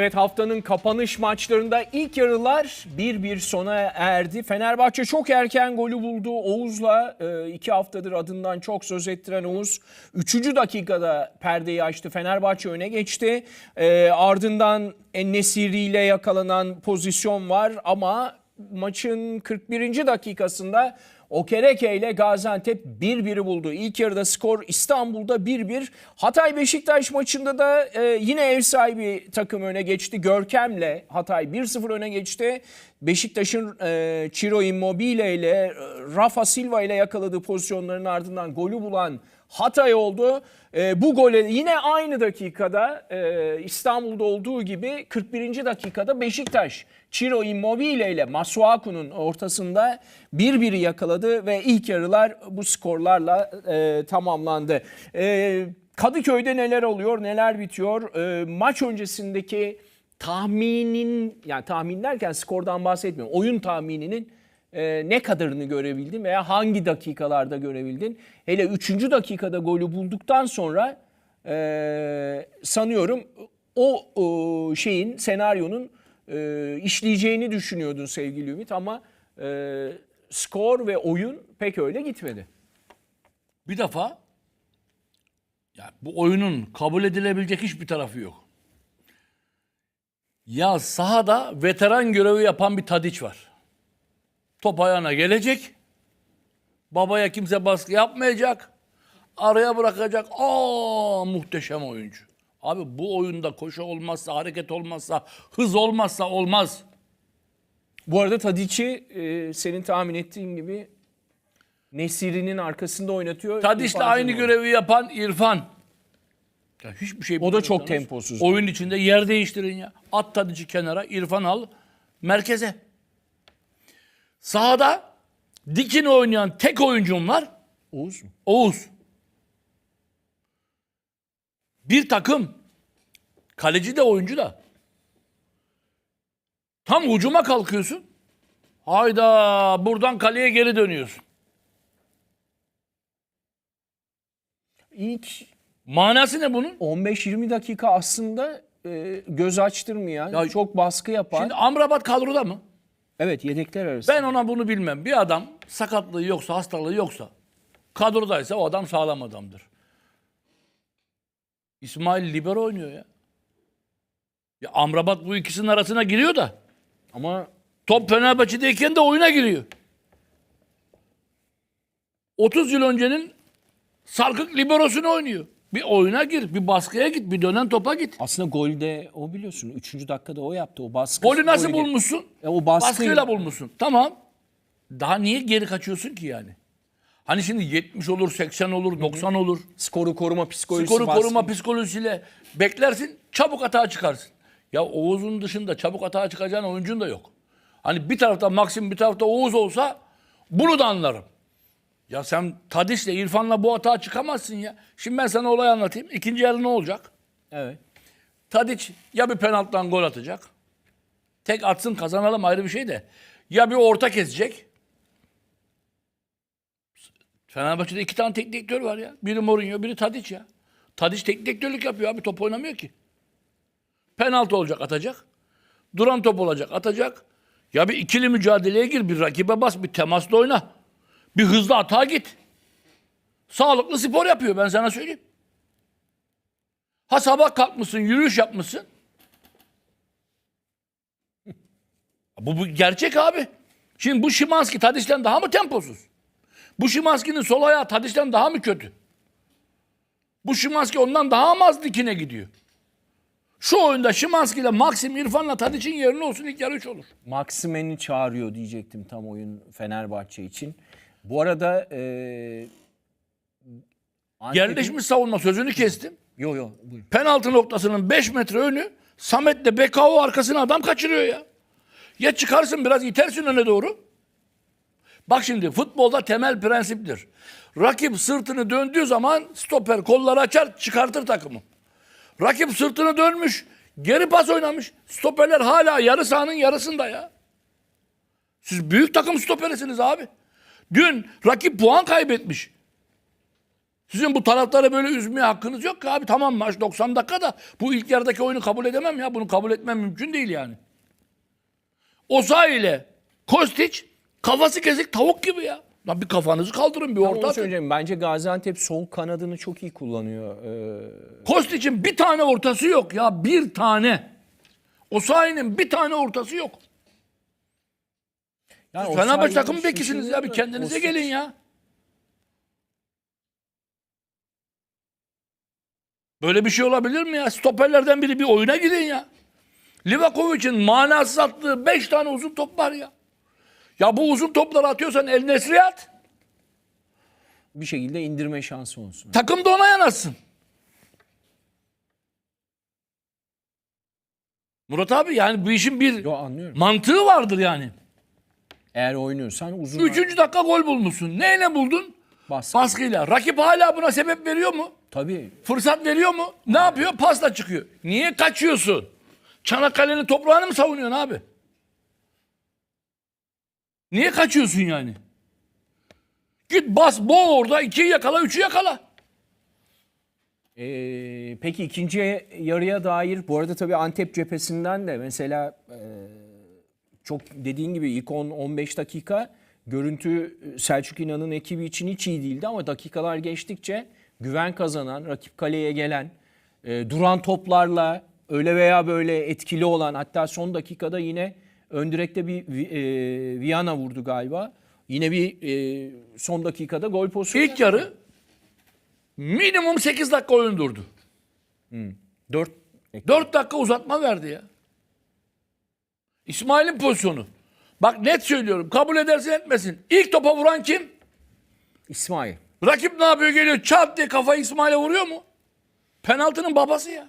Evet haftanın kapanış maçlarında ilk yarılar 1-1 sona erdi. Fenerbahçe çok erken golü buldu. Oğuz'la e, iki haftadır adından çok söz ettiren Oğuz 3. dakikada perdeyi açtı. Fenerbahçe öne geçti. E, ardından Ennesiri ile yakalanan pozisyon var ama maçın 41. dakikasında Okereke ile Gaziantep 1-1'i buldu. İlk yarıda skor İstanbul'da 1-1. Hatay Beşiktaş maçında da e, yine ev sahibi takım öne geçti. Görkem'le Hatay 1-0 öne geçti. Beşiktaş'ın e, Ciro Immobile ile e, Rafa Silva ile yakaladığı pozisyonların ardından golü bulan Hatay oldu. E, bu gole yine aynı dakikada e, İstanbul'da olduğu gibi 41. dakikada Beşiktaş Ciro Immobile ile Masuaku'nun ortasında 1-1'i yakaladı ve ilk yarılar bu skorlarla e, tamamlandı. E, Kadıköy'de neler oluyor, neler bitiyor? E, maç öncesindeki tahminin, yani tahmin derken skordan bahsetmiyorum. Oyun tahmininin e, ne kadarını görebildin veya hangi dakikalarda görebildin? Hele 3. dakikada golü bulduktan sonra e, sanıyorum o, o şeyin, senaryonun e, işleyeceğini düşünüyordun sevgili Ümit ama e, skor ve oyun pek öyle gitmedi. Bir defa ya bu oyunun kabul edilebilecek hiçbir tarafı yok. Ya sahada veteran görevi yapan bir Tadiç var. Top ayağına gelecek. Babaya kimse baskı yapmayacak. Araya bırakacak. Aa muhteşem oyuncu. Abi bu oyunda koşu olmazsa, hareket olmazsa, hız olmazsa olmaz. Bu arada Tadic'i e, senin tahmin ettiğin gibi Nesiri'nin arkasında oynatıyor. Tadiç'le İrfan aynı görevi yapan İrfan. Ya hiçbir şey O da çok bilmiyorsanız temposuz. Oyun içinde yer değiştirin ya. At Tadiç'i kenara, İrfan al merkeze. Sahada dikini oynayan tek oyuncum var Oğuz mu? Oğuz. Bir takım kaleci de oyuncu da. Tam ucuma kalkıyorsun. Hayda buradan kaleye geri dönüyorsun. İlk Manası ne bunun? 15-20 dakika aslında e, göz açtırmayan, Ya- çok baskı yapan. Şimdi Amrabat kadroda mı? Evet yedekler arasında. Ben ona bunu bilmem. Bir adam sakatlığı yoksa, hastalığı yoksa, kadrodaysa o adam sağlam adamdır. İsmail Libero oynuyor ya. Ya Amrabat bu ikisinin arasına giriyor da. Ama Top Fenerbahçe'deyken de oyuna giriyor. 30 yıl öncenin sarkık liberosunu oynuyor. Bir oyuna gir, bir baskıya git, bir dönen topa git. aslında golde o biliyorsun 3. dakikada o yaptı o baskı. Golü nasıl golü- bulmuşsun? E, o baskıyla- Baskıyla bulmuşsun. Tamam. Daha niye geri kaçıyorsun ki yani? Hani şimdi 70 olur, 80 olur, 90 olur. Skoru koruma psikolojisi. Skoru baskı. koruma psikolojisiyle beklersin, çabuk atağa çıkarsın. Ya Oğuz'un dışında çabuk atağa çıkacağın oyuncun da yok. Hani bir tarafta Maxim, bir tarafta Oğuz olsa bunu da anlarım. Ya sen Tadiş'le, İrfan'la bu atağa çıkamazsın ya. Şimdi ben sana olay anlatayım. İkinci yarı ne olacak? Evet. Tadiç ya bir penaltıdan gol atacak. Tek atsın kazanalım ayrı bir şey de. Ya bir orta kesecek. Fenerbahçe'de iki tane teknik direktör var ya. Biri Mourinho, biri Tadiç ya. Tadiç teknik direktörlük yapıyor abi. Top oynamıyor ki. Penaltı olacak atacak. Duran top olacak atacak. Ya bir ikili mücadeleye gir. Bir rakibe bas. Bir temasla oyna. Bir hızlı atağa git. Sağlıklı spor yapıyor ben sana söyleyeyim. Ha sabah kalkmışsın, yürüyüş yapmışsın. Bu, bu gerçek abi. Şimdi bu Şimanski Tadiş'ten daha mı temposuz? Bu Şimanski'nin sol ayağı Tadiş'ten daha mı kötü? Bu Şimanski ondan daha mı az dikine gidiyor? Şu oyunda Şimanski ile Maxim İrfan'la Tadiş'in yerine olsun ilk yarı üç olur. Maksimen'i çağırıyor diyecektim tam oyun Fenerbahçe için. Bu arada e, Antep'in- Yerleşmiş savunma sözünü kestim. Yo yo buyurun. Penaltı noktasının 5 metre önü Samet'le Bekao arkasına adam kaçırıyor ya. Ya çıkarsın biraz itersin öne doğru. Bak şimdi futbolda temel prensiptir. Rakip sırtını döndüğü zaman stoper kolları açar çıkartır takımı. Rakip sırtını dönmüş geri pas oynamış. Stoperler hala yarı sahanın yarısında ya. Siz büyük takım stoperisiniz abi. Dün rakip puan kaybetmiş. Sizin bu taraftarı böyle üzmeye hakkınız yok ki abi. Tamam maç 90 dakika da bu ilk yarıdaki oyunu kabul edemem ya. Bunu kabul etmem mümkün değil yani. Osa ile Kostić kafası kesik tavuk gibi ya. Lan bir kafanızı kaldırın bir orta atın. Bence Gaziantep sol kanadını çok iyi kullanıyor. Ee, Kostić'in bir tane ortası yok ya. Bir tane. Osayi'nin bir tane ortası yok. Yani Fenerbahçe takım bekisiniz ya. Bir kendinize gelin ya. Böyle bir şey olabilir mi ya? Stoperlerden biri bir oyuna girin ya. Livakovic'in manasız attığı 5 tane uzun top var ya. Ya bu uzun topları atıyorsan El Nesri'ye at. Bir şekilde indirme şansı olsun. Takım da ona yanaşsın. Murat abi yani bu işin bir Yo anlıyorum. mantığı vardır yani. Eğer oynuyorsan uzun Üçüncü dakika gol bulmuşsun. Neyle buldun? baskı. Baskıyla. Rakip hala buna sebep veriyor mu? Tabii. Fırsat veriyor mu? Ne yapıyor? Pasla çıkıyor. Niye kaçıyorsun? Çanakkale'nin toprağını mı savunuyorsun abi? Niye kaçıyorsun yani? Git bas boğ orada. ikiyi yakala, üçü yakala. Ee, peki ikinci yarıya dair bu arada tabii Antep cephesinden de mesela e, çok dediğin gibi ilk 10-15 dakika görüntü e, Selçuk İnan'ın ekibi için hiç iyi değildi ama dakikalar geçtikçe güven kazanan, rakip kaleye gelen, e, duran toplarla öyle veya böyle etkili olan hatta son dakikada yine ön direkte bir e, Viana vurdu galiba. Yine bir e, son dakikada gol pozisyonu. İlk yarı minimum 8 dakika oyun durdu. 4 4 dakika uzatma verdi ya. İsmail'in pozisyonu. Bak net söylüyorum. Kabul edersin etmesin. İlk topa vuran kim? İsmail. Rakip ne yapıyor geliyor çat diye kafayı İsmail'e vuruyor mu? Penaltının babası ya.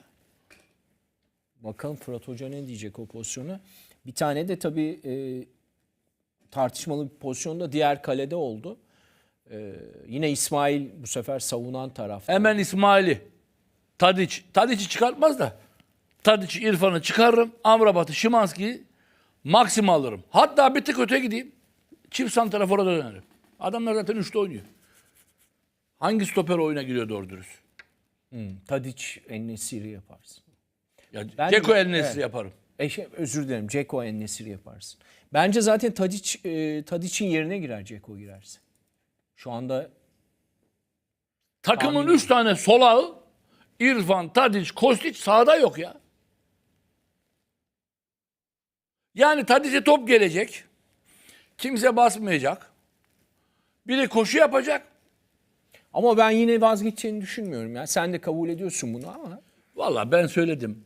Bakalım Fırat Hoca ne diyecek o pozisyona. Bir tane de tabii e, tartışmalı bir pozisyonda diğer kalede oldu. E, yine İsmail bu sefer savunan tarafta. Hemen İsmail'i. Tadiç. Tadiç'i çıkartmaz da. Tadiç İrfan'ı çıkarırım. Amrabat'ı, Şimanski'yi maksim alırım. Hatta bir tık öte gideyim. Çift santrafora da dönerim. Adamlar zaten üçte oynuyor. Hangi stoper oyuna giriyor doğru dürüst? Tadiç Ennesiri yaparsın. Ya Ben- Ceko El Nesri evet. yaparım. E şey, özür dilerim Ceko Ennesiri yaparsın. Bence zaten Tadiç e, Tadiç'in yerine girer Ceko girerse. Şu anda Takımın Tahminim. üç tane solağı İrfan, Tadiç, Kostić sahada yok ya. Yani Tadiç'e top gelecek. Kimse basmayacak. Biri koşu yapacak. ama ben yine vazgeçeceğini düşünmüyorum ya. Sen de kabul ediyorsun bunu ama Vallahi ben söyledim.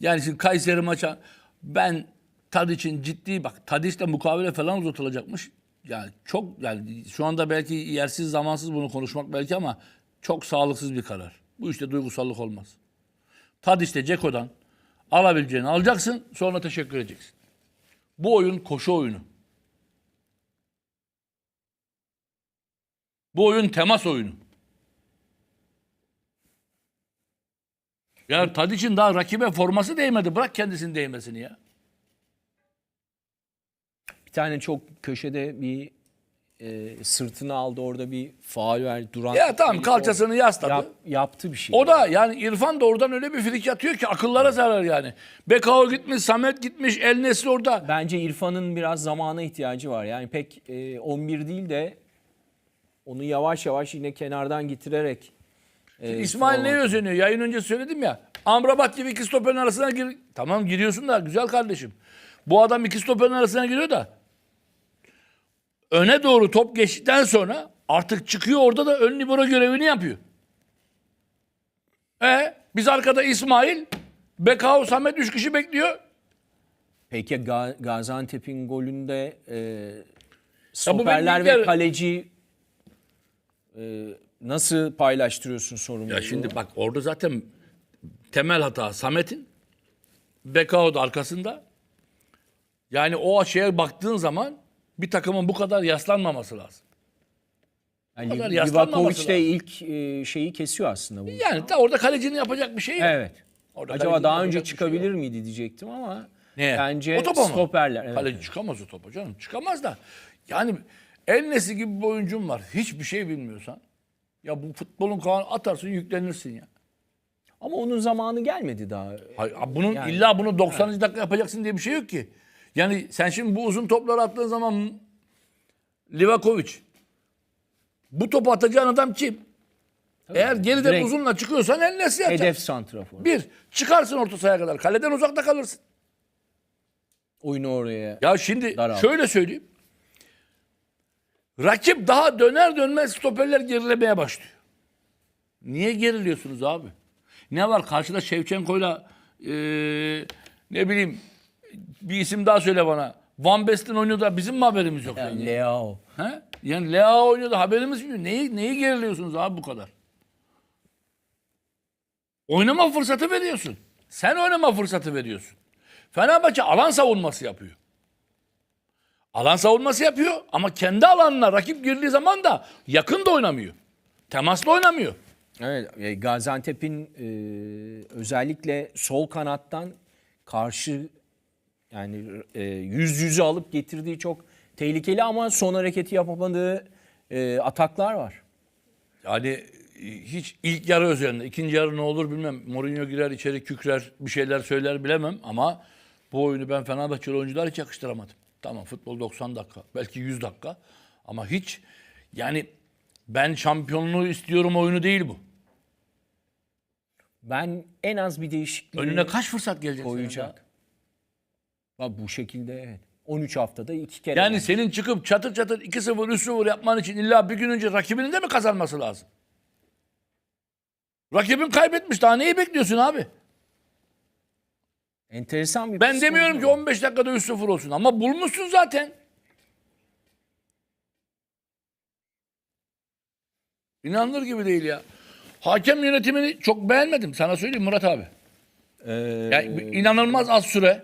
Yani şimdi Kayseri maça ben Tadiç'in ciddi bak Tadiç'le mukavele falan uzatılacakmış. Yani çok yani şu anda belki yersiz zamansız bunu konuşmak belki ama çok sağlıksız bir karar. Bu işte duygusallık olmaz. Tadiç'le Ceko'dan alabileceğini alacaksın sonra teşekkür edeceksin. Bu oyun koşu oyunu. Bu oyun temas oyunu. Ya Tadiç'in daha rakibe forması değmedi. Bırak kendisinin değmesini ya. Bir tane çok köşede bir e, sırtını aldı orada bir faul verdi. Duran Ya tamam kalçasını yasladı. Yap- yaptı bir şey. O da yani İrfan da oradan öyle bir frik atıyor ki akıllara zarar yani. Bekao gitmiş, Samet gitmiş, El Nesri orada. Bence İrfan'ın biraz zamana ihtiyacı var. Yani pek e, 11 değil de onu yavaş yavaş yine kenardan getirerek e, İsmail neye özeniyor? Yayın önce söyledim ya. Amrabat gibi iki stoperin arasına gir. Tamam giriyorsun da güzel kardeşim. Bu adam iki stoperin arasına giriyor da öne doğru top geçtikten sonra artık çıkıyor orada da ön libero görevini yapıyor. E biz arkada İsmail, Bekao, Samet üç kişi bekliyor. Peki Ga- Gaziantep'in golünde e, stoperler ve kaleci e, nasıl paylaştırıyorsun sorumluluğu? Ya şimdi bak orada zaten temel hata Samet'in. Bekao da arkasında. Yani o şeye baktığın zaman bir takımın bu kadar yaslanmaması lazım. yani kadar Livakovic de ilk e, şeyi kesiyor aslında bu. Yani da orada kalecinin yapacak bir şey yok. Evet. Orada Acaba kalecinin daha önce yapacak bir şey çıkabilir miydi diyecektim ama Neye? bence O topa mı? stoperler. Evet. Kaleci çıkamaz o topa canım. Çıkamaz da. Yani El Nesi gibi bir oyuncum var. Hiçbir şey bilmiyorsan. Ya bu futbolun kanunu atarsın yüklenirsin ya. Ama onun zamanı gelmedi daha. Hayır, bunun Yani- illa bunu 90. dakika yapacaksın diye bir şey yok ki. Yani sen şimdi bu uzun topları attığın zaman Livakovic bu topu atacağın adam kim? Eğer geriden direkt- uzunla çıkıyorsan el nesi yapacak? Hedef santrafor. Bir, çıkarsın orta sahaya kadar. Kaleden uzakta kalırsın. Oyunu oraya. Ya şimdi Daralt. şöyle söyleyeyim. Rakip daha döner dönmez stoperler gerilemeye başlıyor. Niye geriliyorsunuz abi? Ne var karşıda Şevçenko'yla eee ne bileyim bir isim daha söyle bana. Van Basten oynuyor da bizim mi haberimiz yok? Yani, Leao. He? yani Lea oynuyor da haberimiz mi yok? Neyi, neyi geriliyorsunuz abi bu kadar? Oynama fırsatı veriyorsun. Sen oynama fırsatı veriyorsun. Fenerbahçe alan savunması yapıyor. Alan savunması yapıyor ama kendi alanına rakip girdiği zaman da yakın da oynamıyor. Temaslı oynamıyor. Evet, e, Gaziantep'in e, özellikle sol kanattan karşı yani e, yüz yüze alıp getirdiği çok tehlikeli ama son hareketi yapamadığı e, ataklar var. Yani e, hiç ilk yarı özelinde, ikinci yarı ne olur bilmem. Mourinho girer içeri kükrer, bir şeyler söyler bilemem ama bu oyunu ben Fenerbahçeli oyuncular hiç yakıştıramadım. Tamam futbol 90 dakika, belki 100 dakika ama hiç yani ben şampiyonluğu istiyorum oyunu değil bu. Ben en az bir değişikliği Önüne kaç fırsat gelecek koyacak. Ha, bu şekilde evet. 13 haftada iki kere. Yani senin çıkıp çatır çatır 2-0, 3-0 yapman için illa bir gün önce rakibinin de mi kazanması lazım? Rakibin kaybetmiş. Daha neyi bekliyorsun abi? enteresan bir Ben demiyorum ki var. 15 dakikada 3-0 olsun ama bulmuşsun zaten. İnanılır gibi değil ya. Hakem yönetimini çok beğenmedim. Sana söyleyeyim Murat abi. Ee, Yani inanılmaz az süre.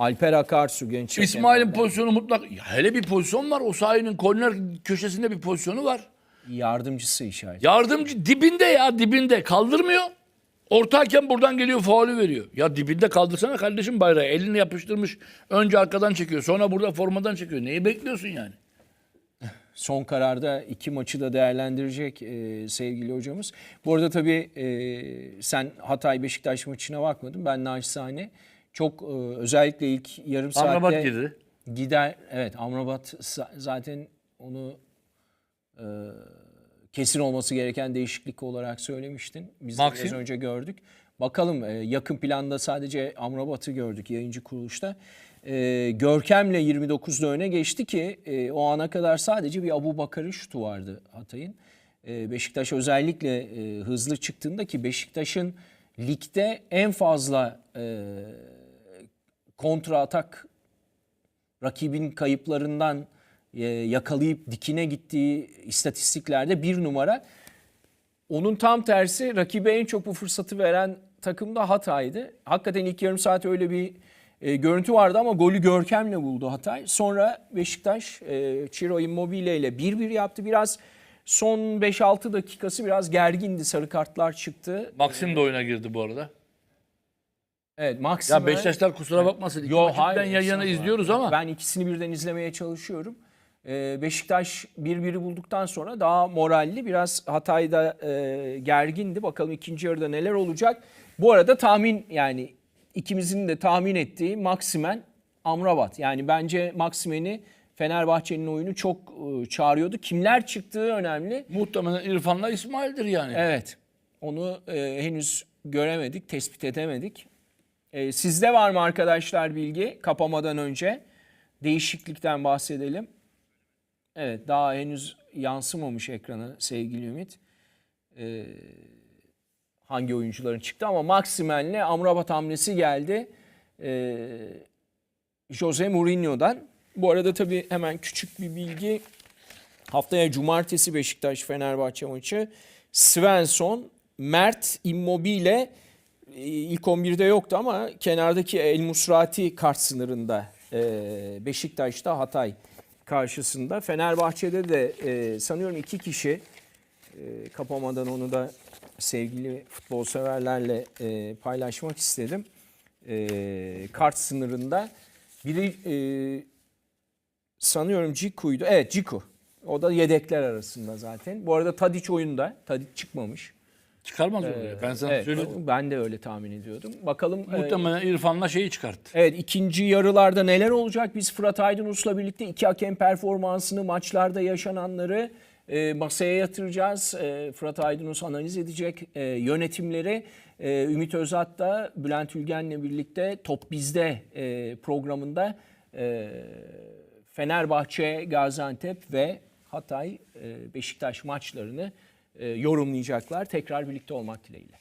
Alper Akarsu genç İsmail'in pozisyonu mutlak. Ya hele bir pozisyon var. O sahanın korner köşesinde bir pozisyonu var. yardımcısı işaret. Yardımcı dibinde ya dibinde kaldırmıyor. Orta hakem buradan geliyor faulü veriyor. Ya dibinde kaldırsana kardeşim bayrağı. Elini yapıştırmış. Önce arkadan çekiyor. Sonra burada formadan çekiyor. Neyi bekliyorsun yani? Son kararda iki maçı da değerlendirecek e, sevgili hocamız. Bu arada tabii e, sen Hatay Beşiktaş maçına bakmadın. Ben naçizane çok e, özellikle ilk yarım saatte Amrabat girdi. gider. Evet Amrabat zaten onu e, kesin olması gereken değişiklik olarak söylemiştin. Biz de biraz önce gördük. Bakalım e, yakın planda sadece Amrabat'ı gördük yayıncı kuruluşta. E, Görkem'le 29'da öne geçti ki e, o ana kadar sadece bir Abu Bakar'ın şutu vardı Hatay'ın. E, Beşiktaş özellikle e, hızlı çıktığında ki Beşiktaş'ın ligde en fazla e, kontra atak rakibin kayıplarından e, yakalayıp dikine gittiği istatistiklerde bir numara. Onun tam tersi rakibe en çok bu fırsatı veren takım da Hatay'dı. Hakikaten ilk yarım saat öyle bir e, görüntü vardı ama golü Görkem'le buldu Hatay. Sonra Beşiktaş e, Ciro Immobile ile 1-1 yaptı. Biraz son 5-6 dakikası biraz gergindi. Sarı kartlar çıktı. Maxim de oyuna girdi bu arada. Evet Maxime... Ya Beşiktaşlar kusura bakmasın. İki Yo, hayır, yan yana estağfurullah. izliyoruz ama. Ben ikisini birden izlemeye çalışıyorum. Ee, Beşiktaş bir bulduktan sonra daha moralli biraz Hatay'da e, gergindi. Bakalım ikinci yarıda neler olacak. Bu arada tahmin yani ikimizin de tahmin ettiği Maksimen Amrabat. Yani bence Maksimen'i Fenerbahçe'nin oyunu çok e, çağırıyordu. Kimler çıktığı önemli. Muhtemelen İrfan'la İsmail'dir yani. Evet. Onu e, henüz göremedik, tespit edemedik. E, sizde var mı arkadaşlar bilgi kapamadan önce? Değişiklikten bahsedelim. Evet, daha henüz yansımamış ekrana sevgili Ümit. E, hangi oyuncuların çıktı ama Maximen'le Amrabat hamlesi geldi. E, Jose Mourinho'dan. Bu arada tabii hemen küçük bir bilgi. Haftaya cumartesi Beşiktaş Fenerbahçe maçı. Svensson, Mert, Immobile ilk 11'de yoktu ama kenardaki El Musrati kart sınırında e, Beşiktaş'ta Hatay karşısında. Fenerbahçe'de de e, sanıyorum iki kişi e, kapamadan onu da sevgili futbol severlerle e, paylaşmak istedim. E, kart sınırında. Biri e, sanıyorum Ciku'ydu. Evet Ciku. O da yedekler arasında zaten. Bu arada Tadiç oyunda. Tadiç çıkmamış. Çıkarmaz oraya. Ben sana Evet, söyledim. ben de öyle tahmin ediyordum. Bakalım e, Muhtemelen İrfan'la şeyi çıkarttı. Evet ikinci yarılarda neler olacak? Biz Fırat Aydınus'la birlikte iki hakem performansını, maçlarda yaşananları e, masaya yatıracağız. E, Fırat Aydınus analiz edecek e, yönetimleri. E, Ümit Özat da Bülent Ülgen'le birlikte Top Bizde e, programında e, Fenerbahçe, Gaziantep ve Hatay, e, Beşiktaş maçlarını e, yorumlayacaklar. Tekrar birlikte olmak dileğiyle.